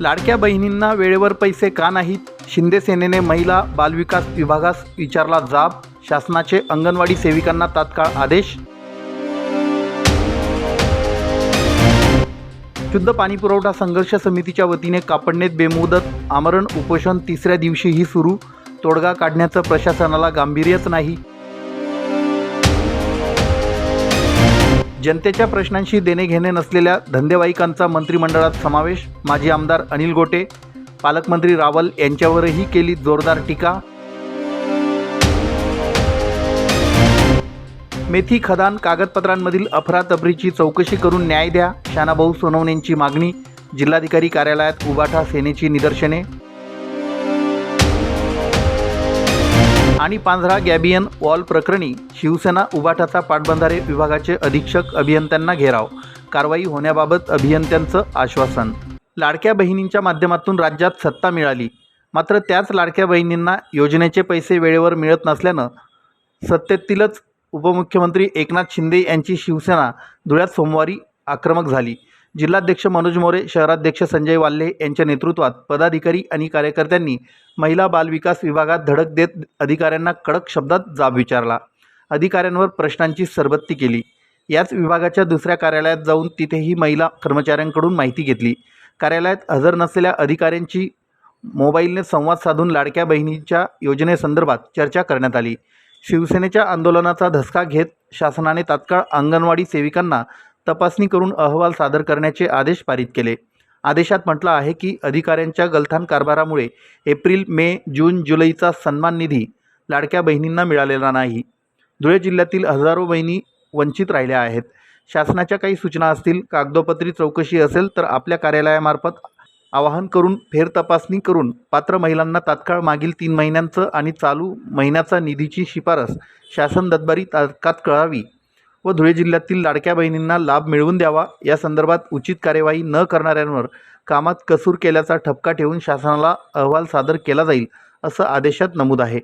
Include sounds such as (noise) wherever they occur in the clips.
लाडक्या बहिणींना वेळेवर पैसे का नाहीत? शिंदे सेनेने महिला बालविकास विभागास विचारला जाब शासनाचे अंगणवाडी सेविकांना तात्काळ आदेश. शुद्ध पाणीपुरवठा संघर्ष समितीच्या वतीने कापडनेत बेमुदत आमरण उपोषण तिसऱ्या दिवशीही सुरू. तोडगा काढण्याचं प्रशासनाला गांभीर्यच नाही. जनतेच्या प्रश्नांशी देणे घेणे नसलेल्या धंदेवाईकांचा मंत्रिमंडळात समावेश माजी आमदार अनिल गोटे पालकमंत्री रावल यांच्यावरही केली जोरदार टीका. मेथी खदान कागदपत्रांमधील अफरातफरीची चौकशी करून न्याय द्या शानाभाऊ सोनवणेंची मागणी जिल्हाधिकारी कार्यालयात उबाठा सेनेची निदर्शने आणि पांझरा गॅबियन वॉल प्रकरणी शिवसेना उबाटाचा पाटबंधारे विभागाचे अधीक्षक अभियंत्यांना घेराव. कारवाई होण्याबाबत अभियंत्यांचं आश्वासन. लाडक्या बहिणींच्या माध्यमातून राज्यात सत्ता मिळाली. मात्र त्याच लाडक्या बहिणींना योजनेचे पैसे वेळेवर मिळत नसल्यानं सत्तेतीलच उपमुख्यमंत्री एकनाथ शिंदे यांची शिवसेना धुळ्यात सोमवारी आक्रमक झाली. जिल्हाध्यक्ष मनोज मोरे शहराध्यक्ष संजय वाल्हे यांच्या नेतृत्वात पदाधिकारी आणि कार्यकर्त्यांनी महिला बालविकास विभागात धडक देत अधिकाऱ्यांना कडक शब्दात जाब विचारला. अधिकाऱ्यांवर प्रश्नांची सरबत्ती केली. याच विभागाच्या दुसऱ्या कार्यालयात जाऊन तिथेही महिला कर्मचाऱ्यांकडून माहिती घेतली. कार्यालयात हजर नसलेल्या अधिकाऱ्यांची मोबाईलने संवाद साधून लाडक्या बहिणीच्या योजनेसंदर्भात चर्चा करण्यात आली. शिवसेनेच्या आंदोलनाचा धसका घेत शासनाने तात्काळ अंगणवाडी सेविकांना तपासणी करून अहवाल सादर करण्याचे आदेश पारित केले. आदेशात म्हटलं आहे की अधिकाऱ्यांच्या गलथान कारभारामुळे एप्रिल मे जून जुलैचा सन्मान निधी लाडक्या बहिणींना मिळालेला नाही. धुळे जिल्ह्यातील हजारो बहिणी वंचित राहिल्या आहेत. शासनाच्या काही सूचना असतील कागदोपत्री चौकशी असेल तर आपल्या कार्यालयामार्फत आवाहन करून फेरतपासणी करून पात्र महिलांना तात्काळ मागील तीन महिन्यांचं आणि चालू महिन्याचा निधीची शिफारस शासन दरबारी तात्काळ कळावी. व धुळे जिल्ह्यातील लाडक्या बहिणींना लाभ मिळवून द्यावा. या संदर्भात उचित कार्यवाही न करणाऱ्यांवर कामात कसूर केल्याचा ठपका ठेवून शासनाला अहवाल सादर केला जाईल असं आदेशात नमूद आहे.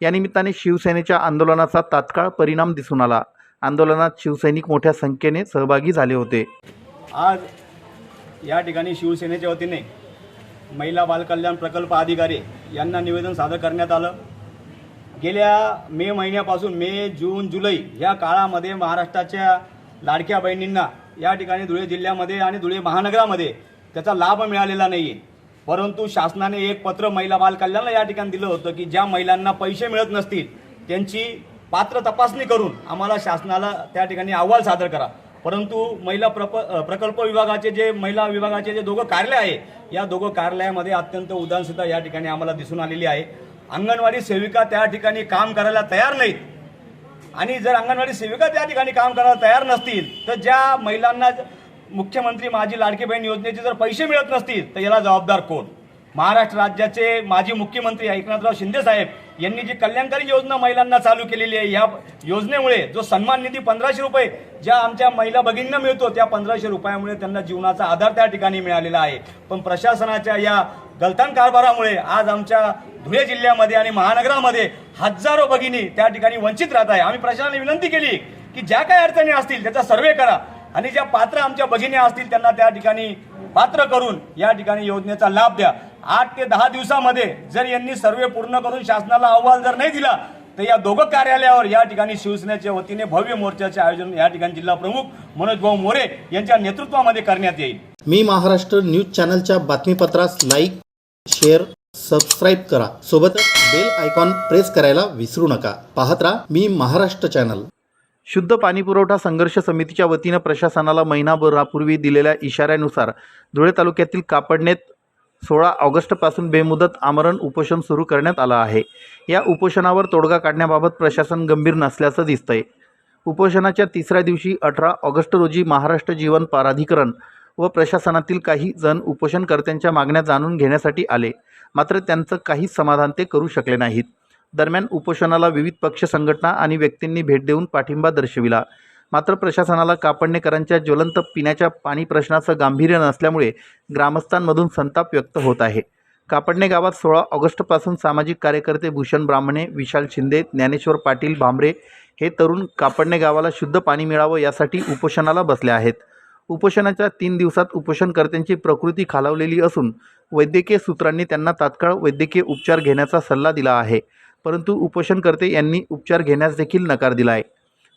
या निमित्ताने शिवसेनेच्या आंदोलनाचा तात्काळ परिणाम दिसून आला. आंदोलनात शिवसैनिक मोठ्या संख्येने सहभागी झाले होते. आज या ठिकाणी शिवसेनेच्या वतीने महिला बालकल्याण प्रकल्प अधिकारी यांना निवेदन सादर करण्यात आलं. गेल्या मे महिन्यापासून मे जून जुलै या काळामध्ये महाराष्ट्राच्या लाडक्या बहिणींना या ठिकाणी धुळे जिल्ह्यामध्ये आणि धुळे महानगरामध्ये त्याचा लाभ मिळालेला नाही आहे परंतु शासनाने एक पत्र महिला बालकल्याणला या ठिकाणी दिलं होतं की ज्या महिलांना पैसे मिळत नसतील त्यांची पात्र तपासणी करून आम्हाला शासनाला त्या ठिकाणी अहवाल सादर करा. परंतु महिला प्रप प्रकल्प विभागाचे जे महिला विभागाचे जे दोघं कार्यालय आहे या दोघं कार्यालयामध्ये अत्यंत उदासीनता या ठिकाणी आम्हाला दिसून आलेली आहे. अंगणवाडी सेविका त्या ठिकाणी काम करायला तयार नाहीत. आणि जर अंगणवाडी सेविका त्या ठिकाणी काम करायला तयार नसतील तर ज्या महिलांना मुख्यमंत्री माझी लाडकी बहीण योजनेचे जर पैसे मिळत नसतील तर याला जबाबदार कोण? महाराष्ट्र राज्याचे माजी मुख्यमंत्री एकनाथराव शिंदे साहेब यांनी जी कल्याणकारी योजना महिलांना चालू केलेली आहे या योजनेमुळे जो सन्मान निधी पंधराशे रुपये ज्या आमच्या महिला भगिनींना मिळतो त्या पंधराशे रुपयामुळे त्यांना जीवनाचा आधार त्या ठिकाणी मिळालेला आहे. पण प्रशासनाच्या या गलतान कारभारामुळे आज आमच्या धुळे जिल्ह्यामध्ये आणि महानगरामध्ये हजारो भगिनी त्या ठिकाणी वंचित राहत आहे. आम्ही प्रशासनाने विनंती केली की ज्या काही अडचणी असतील त्याचा सर्वे करा आणि ज्या पात्र आमच्या भगिनी असतील त्यांना त्या ठिकाणी पात्र करून या ठिकाणी योजनेचा लाभ द्या. आठ ते दहा दिवसामध्ये जर यांनी सर्वे पूर्ण करून शासनाला अहवाल जर नाही दिला तर या दोघं कार्यालयावर या ठिकाणी शिवसेनेच्या वतीने भव्य मोर्चाचे आयोजन या ठिकाणी जिल्हा प्रमुख मनोज भाऊ मोरे यांच्या नेतृत्वामध्ये करण्यात येईल. मी महाराष्ट्र न्यूज चॅनलच्या बातमीपत्रास लाईक शेअर सबस्क्राईब करा. सोबतच बेल आयकॉन प्रेस करायला विसरू नका. पाहत राहा मी महाराष्ट्र चॅनल शुद्ध पाणीपुरवठा संघर्ष समितीच्या वतीनं प्रशासनाला महिनाभरापूर्वी दिलेल्या इशाऱ्यानुसार धुळे तालुक्यातील कापडनेत सोळा ऑगस्टपासून बेमुदत आमरण उपोषण सुरू करण्यात आलं आहे. या उपोषणावर तोडगा काढण्याबाबत प्रशासन गंभीर नसल्याचं दिसतंय. उपोषणाच्या तिसऱ्या दिवशी अठरा ऑगस्ट रोजी महाराष्ट्र जीवन प्राधिकरण व प्रशासनातील काही जण उपोषणकर्त्यांच्या मागण्या जाणून घेण्यासाठी आले. मात्र त्यांचं काहीच समाधान ते करू शकले नाहीत. दरम्यान उपोषणाला विविध पक्ष संघटना आणि व्यक्तींनी भेट देऊन पाठिंबा दर्शविला. मात्र प्रशासनाला कापडणेकरांच्या ज्वलंत पिण्याच्या पाणी प्रश्नाचं गांभीर्य नसल्यामुळे ग्रामस्थांमधून संताप व्यक्त होत आहे. कापडणे गावात सोळा ऑगस्टपासून सामाजिक कार्यकर्ते भूषण ब्राह्मणे विशाल शिंदे ज्ञानेश्वर पाटील भांबरे हे तरुण कापडणे गावाला शुद्ध पाणी मिळावं यासाठी उपोषणाला बसले आहेत. उपोषणाच्या तीन दिवसात उपोषणकर्त्यांची प्रकृती खालावलेली असून वैद्यकीय सूत्रांनी त्यांना तात्काळ वैद्यकीय उपचार घेण्याचा सल्ला दिला आहे. परंतु उपोषणकर्ते यांनी उपचार घेण्यास देखील नकार दिला आहे.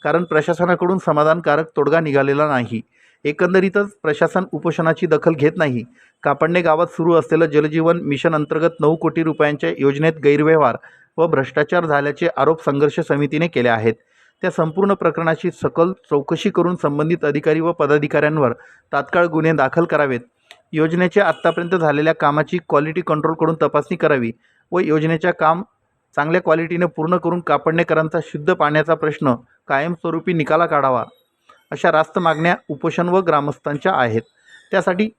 कारण प्रशासनाकडून समाधानकारक तोडगा निघालेला नाही. एकंदरीतच प्रशासन उपोषणाची दखल घेत नाही. कापडणे गावात सुरू असलेलं जलजीवन मिशन अंतर्गत नऊ कोटी रुपयांच्या योजनेत गैरव्यवहार व भ्रष्टाचार झाल्याचे आरोप संघर्ष समितीने केले आहेत. त्या संपूर्ण प्रकरणाची सकल चौकशी करून संबंधित अधिकारी व पदाधिकाऱ्यांवर तात्काळ गुन्हे दाखल करावेत. योजनेच्या आत्तापर्यंत झालेल्या कामाची क्वालिटी कंट्रोलकडून तपासणी करावी व योजनेच्या काम चांगल्या क्वालिटीने पूर्ण करून कापडणेकरांचा शुद्ध पाण्याचा प्रश्न कायमस्वरूपी निकाला काढावा अशा रास्त मागण्या उपोषण व ग्रामस्थांच्या आहेत. त्यासाठी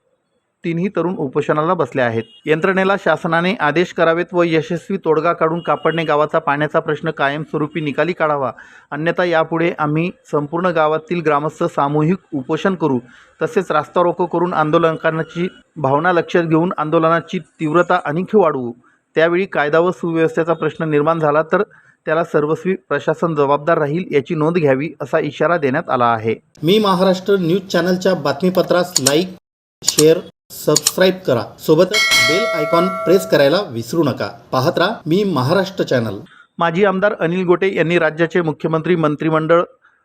तीनही तरुण उपोषणाला बसले आहेत. यंत्रणेला शासनाने आदेश करावेत व यशस्वी तोडगा काढून कापडणे गावाचा पाण्याचा प्रश्न कायमस्वरूपी निकाली काढावा. अन्यथा यापुढे आम्ही संपूर्ण गावातील ग्रामस्थ सामूहिक उपोषण करू. तसेच रास्ता रोको करून आंदोलकांची भावना लक्षात घेऊन आंदोलनाची तीव्रता आणखी वाढवू. त्यावेळी कायदा व सुव्यवस्थेचा प्रश्न निर्माण झाला तर त्याला सर्वस्वी प्रशासन जबाबदार राहील याची नोंद घ्यावी असा इशारा देण्यात आला आहे. मी महाराष्ट्र न्यूज चॅनलच्या बातमीपत्रास लाईक शेअर सबस्क्राईब करा. सोबतच बेल आयकॉन प्रेस करायला विसरू नका. पाहत राहा मी महाराष्ट्र चॅनल माजी आमदार अनिल गोटे यांनी राज्याचे मुख्यमंत्री मंत्रिमंडळ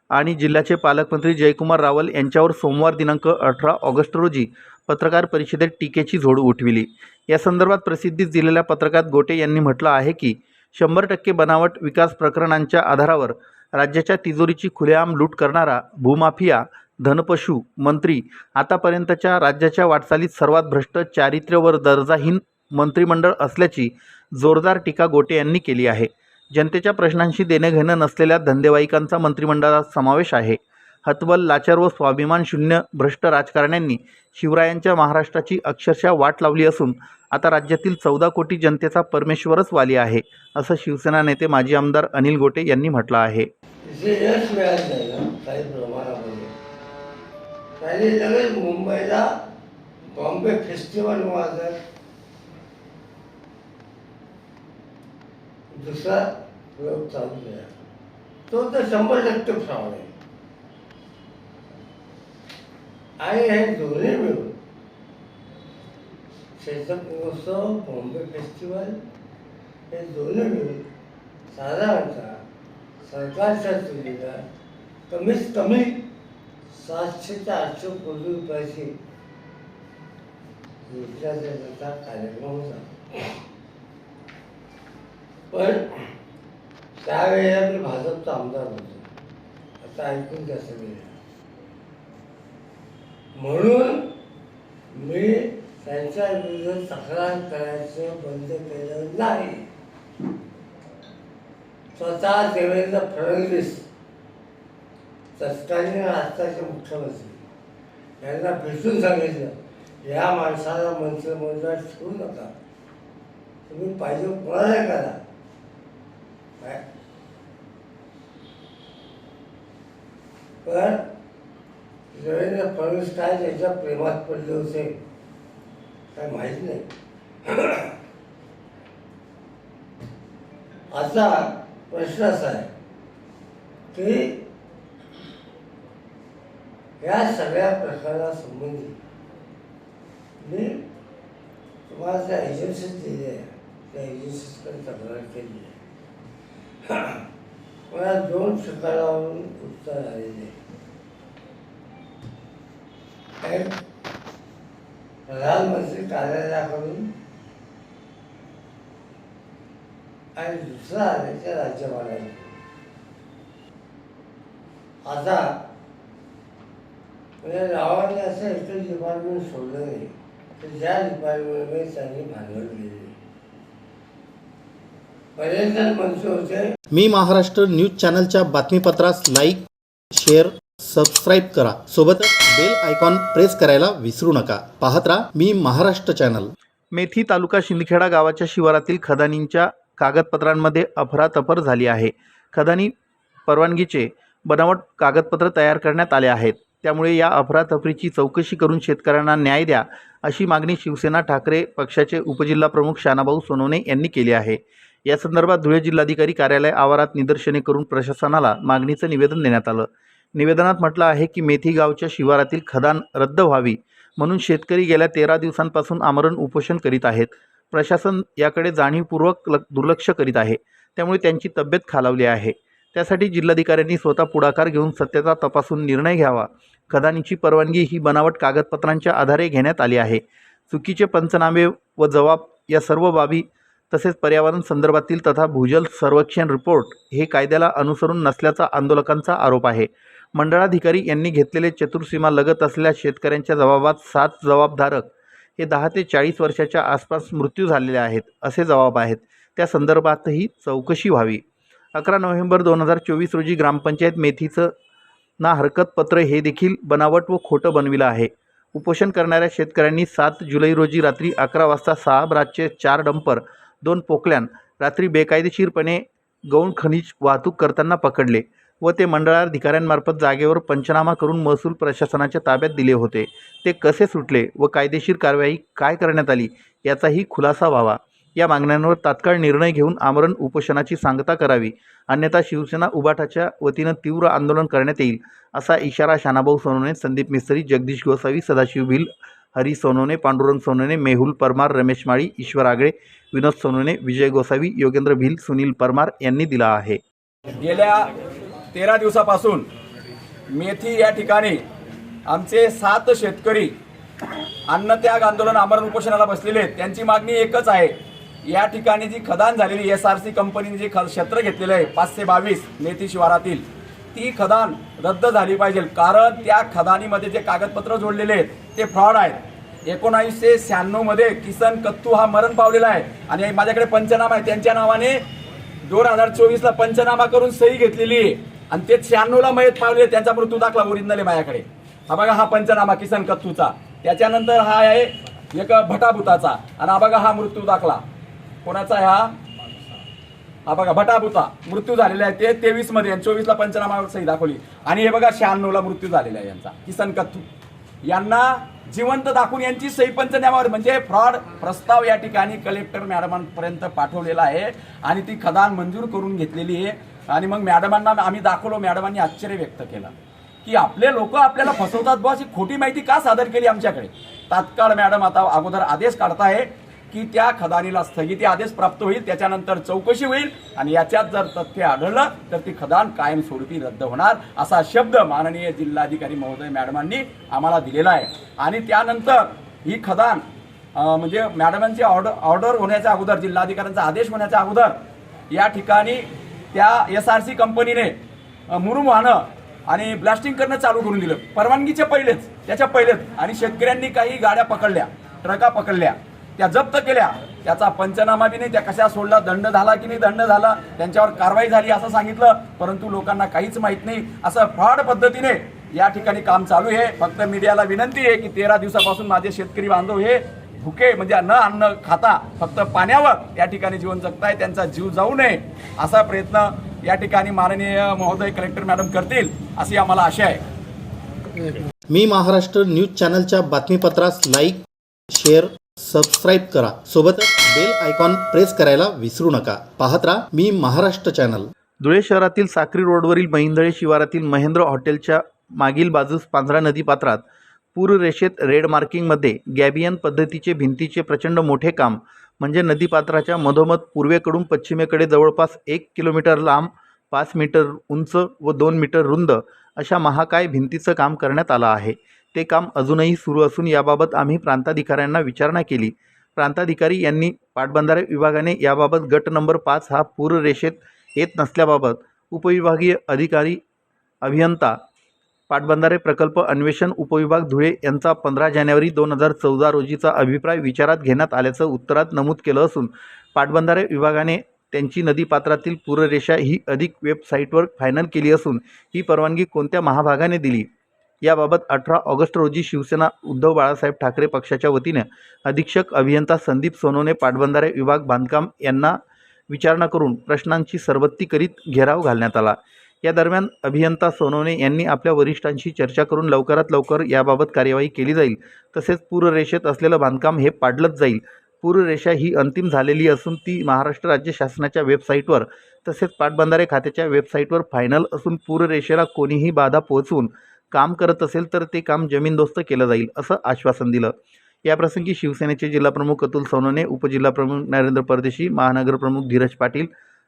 आणि जिल्ह्याचे पालकमंत्री जयकुमार रावल यांच्यावर सोमवार दिनांक अठरा ऑगस्ट रोजी पत्रकार परिषदेत टीकेची झोड उठविली. या संदर्भात प्रसिद्धीस दिलेल्या पत्रकात गोटे यांनी म्हटलं आहे की शंभर टक्के बनावट विकास प्रकरणांच्या आधारावर राज्याच्या तिजोरीची खुलेआम लूट करणारा भूमाफिया धनपशु मंत्री. आतापर्यंतच्या राज्याच्या वाटचालीत सर्वात भ्रष्ट चारित्र्य व दर्जाहीन मंत्रिमंडळ असल्याची जोरदार टीका गोटे यांनी केली आहे. जनतेच्या प्रश्नांशी देणंघेणं नसलेल्या धंदेवाईकांचा मंत्रिमंडळात समावेश आहे. हतबल लाचार व स्वाभिमान शून्य भ्रष्ट राजकारण्यांनी शिवरायांच्या महाराष्ट्राची अक्षरशः वाट लावली असून आता राज्यातील चौदा कोटी जनतेचा परमेश्वरच वाली आहे असं शिवसेना नेते माजी आमदार अनिल गोटे यांनी म्हटलं आहे. त्याने लगेच मुंबईला बॉम्बे फेस्टिवल वाजत दुसरा प्रयोग चालू झाला. तो तर शंभर टक्के फ्रॉड आहे. आणि हे दोन्ही मिळून शैक्षक महोत्सव बॉम्बे फेस्टिवल हे दोन्ही मिळून साधारणतः सरकारच्या तुलनेला कमीत कमी सातशे ते आठशे कोटी रुपयाची योजना देण्याचा कार्यक्रम होता. पण त्यावेळेला मी भाजपचा आमदार होतो. आता ऐकून कसं गेलं म्हणून मी त्यांच्या विरुद्ध तक्रार करायचं बंद केलं नाही. स्वतः देवेंद्र फडणवीस तत्कालीन राष्ट्राचे मुख्यमंत्री यांना भेटून सांगितलं या माणसाला मंत्रिमंडळात ठेवू नका. तुम्ही पाहिजे कोणाला करा. पण देवेंद्र फडणवीस काय त्याच्या प्रेमात पडले होते काय माहीत नाही. (clears throat) आता प्रश्न असा आहे की या सगळ्या प्रकारासंबंधी मी तुम्हाला त्या एजन्सीज दिल्या आहे त्या एजन्सीजकडे तक्रार केली आहे. (clears throat) मला दोन ठिकाणावरून उत्तर आलेले आहे एक प्रधानमंत्री कार्यालयाकडून आणि दुसरा आहे त्या आता म्हणजे असं एकच डिपार्टमेंट सोडलं नाही तर ज्या डिपार्टमेंटमध्ये त्यांनी भांडवल. केले होते मी महाराष्ट्र न्यूज चॅनलच्या बातमीपत्रास लाईक शेअर सबस्क्राईब करा. सोबतच बेल आयकॉन प्रेस करायला विसरू नका. पाहत राहा मी महाराष्ट्र चॅनल. मेथी तालुका शिंदखेडा गावाच्या शिवारातील खदानींच्या कागदपत्रांमध्ये अफरातफर झाली आहे. खदानी परवानगीचे बनावट कागदपत्र तयार करण्यात आले आहेत. त्यामुळे या अफरातफरीची चौकशी करून शेतकऱ्यांना न्याय द्या अशी मागणी शिवसेना ठाकरे पक्षाचे उपजिल्हाप्रमुख शानाभाऊ सोनवणे यांनी केली आहे. या संदर्भात धुळे जिल्हाधिकारी कार्यालय आवारात निदर्शने करून प्रशासनाला मागणीचं निवेदन देण्यात आलं. निवेदनात म्हटलं आहे की मेथी गावच्या शिवारातील खदान रद्द व्हावी म्हणून शेतकरी गेल्या तेरा दिवसांपासून आमरण उपोषण करीत आहेत. प्रशासन याकडे जाणीवपूर्वक दुर्लक्ष करीत आहे. त्यामुळे त्यांची तब्येत खालावली आहे. त्यासाठी जिल्हाधिकाऱ्यांनी स्वतः पुढाकार घेऊन सत्यता तपासून निर्णय घ्यावा. खदानीची परवानगी ही बनावट कागदपत्रांच्या आधारे घेण्यात आली आहे. चुकीचे पंचनामे व जबाब या सर्व बाबी तसेच पर्यावरण संदर्भातील तथा भूजल सर्वेक्षण रिपोर्ट हे कायद्याला अनुसरून नसल्याचा आंदोलकांचा आरोप आहे. मंडळाधिकारी यांनी घेतलेले चतुर्सीमा लगत असलेल्या शेतकऱ्यांच्या जबाबात सात जबाबधारक हे दहा ते चाळीस वर्षाच्या आसपास मृत्यू झालेले आहेत असे जबाब आहेत. त्या संदर्भातही चौकशी व्हावी. अकरा नोव्हेंबर दोन हजार चोवीस रोजी ग्रामपंचायत मेथीचं ना हरकतपत्र हे देखील बनावट व खोटं बनविलं आहे. उपोषण करणाऱ्या शेतकऱ्यांनी सात जुलै रोजी रात्री अकरा वाजता सहा ब्राचचे चार डंपर दोन पोकल्यान रात्री बेकायदेशीरपणे गौण खनिज वाहतूक करताना पकडले व ते मंडळाधिकाऱ्यांमार्फत जागेवर पंचनामा करून महसूल प्रशासनाच्या ताब्यात दिले होते. ते कसे सुटले व कायदेशीर कारवाई काय करण्यात आली याचाही खुलासा व्हावा. या मागण्यांवर तात्काळ निर्णय घेऊन आमरण उपोषणाची सांगता करावी. अन्यथा शिवसेना उबाटाच्या वतीनं तीव्र आंदोलन करण्यात येईल असा इशारा शानाभाऊ सोनवणे संदीप मिस्त्री जगदीश गोसावी सदाशिव भिल हरी सोनवणे पांडुरंग सोनवणे मेहुल परमार रमेश माळी ईश्वर आगळे विनोद सोनवणे विजय गोसावी योगेंद्र भिल सुनील परमार यांनी दिला आहे. गेल्या तेरा दिवसापासून मेथी या ठिकाणी आमचे सात शेतकरी अन्नत्याग आंदोलन आमरण उपोषणाला बसलेले आहेत. त्यांची मागणी एकच आहे या ठिकाणी जी खदान झालेली एस आर सी कंपनीने जे ख क्षेत्र घेतलेलं आहे पाचशे बावीस मेथी शिवारातील ती खदान रद्द झाली पाहिजे. कारण त्या खदानीमध्ये जे कागदपत्र जोडलेले आहेत ते फ्रॉड आहेत. एकोणावीसशे शहाण्णवमध्ये किसन कत्तू हा मरण पावलेला आहे. आणि माझ्याकडे पंचनामा आहे. त्यांच्या नावाने दोन हजार चोवीसला पंचनामा करून सही घेतलेली आहे. आणि ते शहाण्णवला मयत पावले त्यांचा मृत्यू दाखला ओरिजिनल आहे माझ्याकडे. हा बघा हा पंचनामा किसन कत्तूचा. त्याच्यानंतर हा आहे एक भटाभूताचा. आणि हा बघा हा मृत्यू दाखला. कोणाचा आहे हा? हा बघा भटाभूता. मृत्यू झालेला आहे. ते तेवीसमध्ये चोवीसला पंचनामा पंचनामावर सही दाखवली. आणि हे बघा शहाण्णवला मृत्यू झालेला आहे यांचा. किसन कथू. यांना जिवंत दाखवून यांची सही पंचनामावर म्हणजे फ्रॉड प्रस्ताव या ठिकाणी कलेक्टर मॅडमांपर्यंत पाठवलेला आहे. आणि ती खदान मंजूर करून घेतलेली आहे. आणि मग मॅडमांना आम्ही दाखवलो. मॅडमांनी आश्चर्य व्यक्त केलं. की आपले लोक आपल्याला फसवतात. बॉस ही खोटी माहिती का सादर केली आमच्याकडे? तात्काळ मॅडम आता अगोदर आदेश काढताय. की त्या खदानीला स्थगिती आदेश प्राप्त होईल त्याच्यानंतर चौकशी होईल आणि याच्यात जर तथ्य आढळलं तर ती खदान कायमस्वरूपी रद्द होणार असा शब्द माननीय जिल्हाधिकारी महोदय मॅडमांनी आम्हाला दिलेला आहे. आणि त्यानंतर ही खदान म्हणजे मॅडमांची ऑर्डर ऑर्डर होण्याच्या अगोदर जिल्हाधिकाऱ्यांचा आदेश होण्याच्या अगोदर या ठिकाणी त्या एस आर सी कंपनीने मुरुम वाहनं आणि ब्लास्टिंग करणं चालू करून दिलं. परवानगीच्या पहिलेच त्याच्या पहिलेच. आणि शेतकऱ्यांनी काही गाड्या पकडल्या ट्रका पकडल्या. त्या जप्त केल्या. त्याचा पंचनामा बी नाही त्या कशा सोडला दंड झाला की नाही दंड झाला त्यांच्यावर कारवाई झाली असं सांगितलं परंतु लोकांना काहीच माहीत नाही. असं फ्रॉड पद्धतीने या ठिकाणी काम चालू आहे. फक्त मीडियाला विनंती आहे की तेरा दिवसापासून माझे शेतकरी बांधव हे भुके म्हणजे न अन्न खाता फक्त पाण्यावर या ठिकाणी जीवन जगताय त्यांचा जीव जाऊ नये असा प्रयत्न या ठिकाणी माननीय महोदय कलेक्टर मॅडम करतील अशी आम्हाला आशा आहे. मी महाराष्ट्र न्यूज चॅनलच्या बातमीपत्रास लाईक शेअर सबस्क्राईब करा. सोबतच बेल आयकॉन प्रेस करायला विसरू नका. पाहत राहा मी महाराष्ट्र चॅनल धुळे शहरातील साक्री रोडवरील महिंदळे शिवारातील महेंद्र हॉटेलच्या मागील बाजूस पांझरा नदीपात्रात पूररेषेत रेड मार्किंगमध्ये गॅबियन पद्धतीचे भिंतीचे प्रचंड मोठे काम म्हणजे नदीपात्राच्या मधोमध पूर्वेकडून पश्चिमेकडे जवळपास एक किलोमीटर लांब पाच मीटर उंच व दोन मीटर रुंद अशा महाकाय भिंतीचं काम करण्यात आलं आहे. ते काम अजूनही सुरू असून याबाबत आम्ही प्रांताधिकाऱ्यांना विचारणा केली. प्रांताधिकारी यांनी पाटबंधारे विभागाने याबाबत गट नंबर पाच हा पूररेषेत येत नसल्याबाबत उपविभागीय अधिकारी अभियंता पाटबंधारे प्रकल्प अन्वेषण उपविभाग धुळे यांचा पंधरा जानेवारी दोन हजार चौदा रोजीचा अभिप्राय विचारात घेण्यात आल्याचं उत्तरात नमूद केलं असून पाटबंधारे विभागाने त्यांची नदीपात्रातील पूररेषा ही अधिक वेबसाईटवर फायनल केली असून ही परवानगी कोणत्या महाभागाने दिली? याबाबत अठरा ऑगस्ट रोजी शिवसेना उद्धव बाळासाहेब ठाकरे पक्षाच्या वतीने अधीक्षक अभियंता संदीप सोनवणे पाटबंधारे विभाग बांधकाम यांना विचारणा करून प्रश्नांची सरबत्ती करीत घेराव घालण्यात आला. या दरम्यान अभियंता सोनवणे यांनी आपल्या वरिष्ठांशी चर्चा करून लवकरात लवकर याबाबत कार्यवाही केली जाईल तसेच पूररेषेत असलेलं बांधकाम हे पाडलंच जाईल. पूररेषा ही अंतिम झालेली असून ती महाराष्ट्र राज्य शासनाच्या वेबसाईटवर तसेच पाटबंधारे खात्याच्या वेबसाईटवर फायनल असून पूररेषेला कोणीही बाधा पोहोचवून काम करत असेल तर ते काम जमीनदोस्त केलं जाईल असं आश्वासन दिलं. याप्रसंगी शिवसेनेचे जिल्हाप्रमुख अतुल सोनवणे उपजिल्हाप्रमुख नरेंद्र परदेशी महानगरप्रमुख धीरज पाटील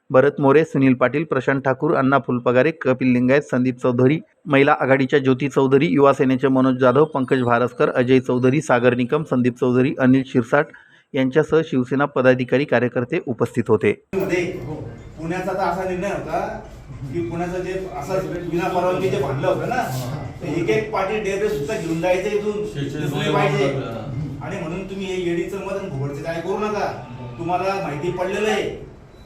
भरत मोरे सुनील पाटील प्रशांत ठाकूर अण्णा फुलपगारे कपिल लिंगायत संदीप चौधरी महिला आघाडीच्या ज्योती चौधरी युवा सेनेचे मनोज जाधव पंकज भारसकर अजय चौधरी सागर निकम संदीप चौधरी अनिल शिरसाट यांच्यासह शिवसेना पदाधिकारी कार्यकर्ते उपस्थित होते. हो. पुण्याचा असा निर्णय होता की पुण्याचं जे असं विना परवानगी जे बांधलं होतं ना ते एक एक पार्टी डेरे सुद्धा घेऊन जायचं इथून. पाहिजे. आणि म्हणून तुम्ही हे येडीचं मत आणि घुबडचं काय करू नका. तुम्हाला माहिती पडलेलं आहे.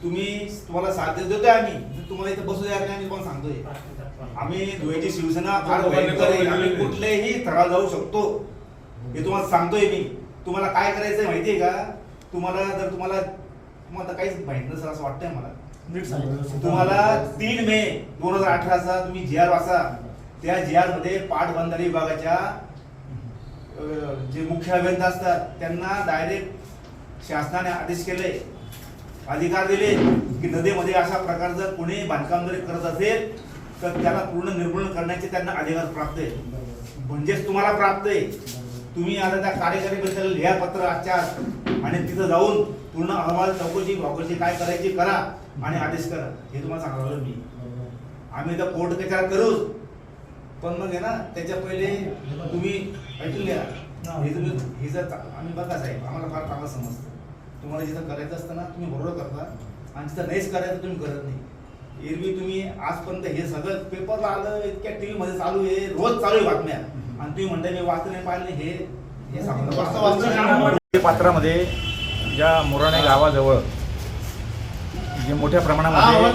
तुम्ही तुम्हाला साथ देतोय आम्ही. तुम्हाला इथं बसू द्या नाही पण सांगतोय? आम्ही धुळ्याची शिवसेना फार भयंकर आहे. आम्ही कुठल्याही थराला जाऊ शकतो. हे तुम्हाला सांगतोय मी. तुम्हाला काय करायचंय माहितीये का? तुम्हाला जर तुम्हाला तुम्हाला काहीच माहीत नसेल असं वाटतंय मला. तुम्हाला तीन मे दोन हजार अठराचा तुम्ही जी आर वाचा. त्या जी आरमध्ये पाटबंधारे विभागाच्या जे मुख्य अभियंता असतात त्यांना डायरेक्ट शासनाने आदेश केले अधिकार दिले की नदीमध्ये अशा प्रकारचं कोणी बांधकाम जरी करत असेल तर त्याला पूर्ण निर्मूलन करण्याचे त्यांना अधिकार प्राप्त आहे म्हणजेच तुम्हाला प्राप्त आहे. तुम्ही आता त्या कार्यकारीबद्दल लिहा पत्र आचार आणि तिथं जाऊन पूर्ण अहवाल चौकशी चौकशी काय करायची करा आणि आदेश करा. हे तुम्हाला सांगणार मी. आम्ही तर कोर्ट कचार करूच. पण मग आहे ना त्याच्या पहिले तुम्ही ऐकून घ्या. हे तुम्ही हे जर आम्ही बघा साहेब आम्हाला फार चांगलं समजतं. तुम्हाला जिथं करायचं असतं ना तुम्ही बरोबर करता. आणि जिथं नाहीच करायचं तुम्ही करत नाही. एरवी तुम्ही आजपर्यंत हे सगळं पेपरला आलं इतक्या टीव्ही मध्ये चालू आहे रोज चालू आहे बातम्या. आणि तुम्ही म्हणता मी वाचलं नाही पाहिलं हे हे सांगतो पात्रामध्ये ज्या मोराणे गावाजवळ जे मोठ्या प्रमाणामध्ये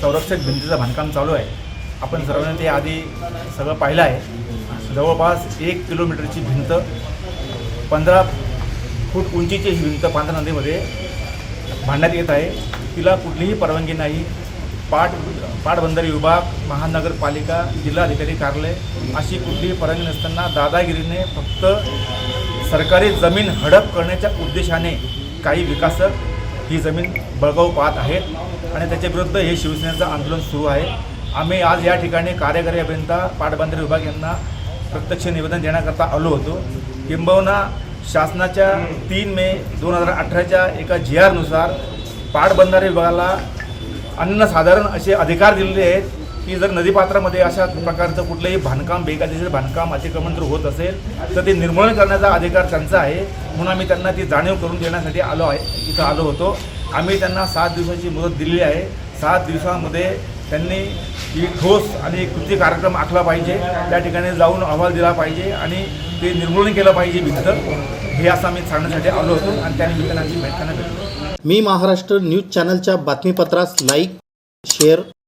संरक्षक भिंतीचं बांधकाम चालू आहे. आपण सर्वांनी ते आधी सगळं पाहिलं आहे. जवळपास एक किलोमीटरची भिंत पंधरा फूट उंचीची ही भिंत पांढरा नदीमध्ये बांधण्यात येत आहे. तिला कुठलीही परवानगी नाही. पाट पाटबंधारे विभाग महानगरपालिका जिल्हाधिकारी कार्यालय अशी कुठलीही परवानगी नसताना दादागिरीने फक्त सरकारी जमीन हडप करण्याच्या उद्देशाने काही विकासक ही जमीन बळगाव पाहत आहेत आणि त्याच्या विरुद्ध हे शिवसेनेचं आंदोलन सुरू आहे. आम्ही आज या ठिकाणी कार्यकारी अभियंता पाटबंधारे विभाग यांना प्रत्यक्ष निवेदन देण्याकरता आलो होतो. किंबहुना शासनाच्या तीन मे दोन हजार अठराच्या एका जी आरनुसार पाटबंधारे विभागाला अनन्यसाधारण असे अधिकार दिलेले आहेत. की जर नदीपात्रामध्ये अशा प्रकारचं कुठलंही बांधकाम बेकायदेशीर बांधकाम अतिक्रमण जर होत असेल तर ते निर्मूलन करण्याचा अधिकार त्यांचा आहे. म्हणून आम्ही त्यांना ती जाणीव करून देण्यासाठी आलो आहे. इथं आलो होतो. आम्ही त्यांना सात दिवसाची मुदत दिलेली आहे. सात दिवसामध्ये त्यांनी ही ठोस आणि कृती कार्यक्रम आखला पाहिजे. त्या ठिकाणी जाऊन अहवाल दिला पाहिजे आणि ते निर्मूलन केलं पाहिजे भिंत हे असं आम्ही सांगण्यासाठी आलो होतो आणि त्या निमित्तानं भेटताना भेटलो मी महाराष्ट्र न्यूज चॅनलच्या बातमीपत्रास लाईक शेअर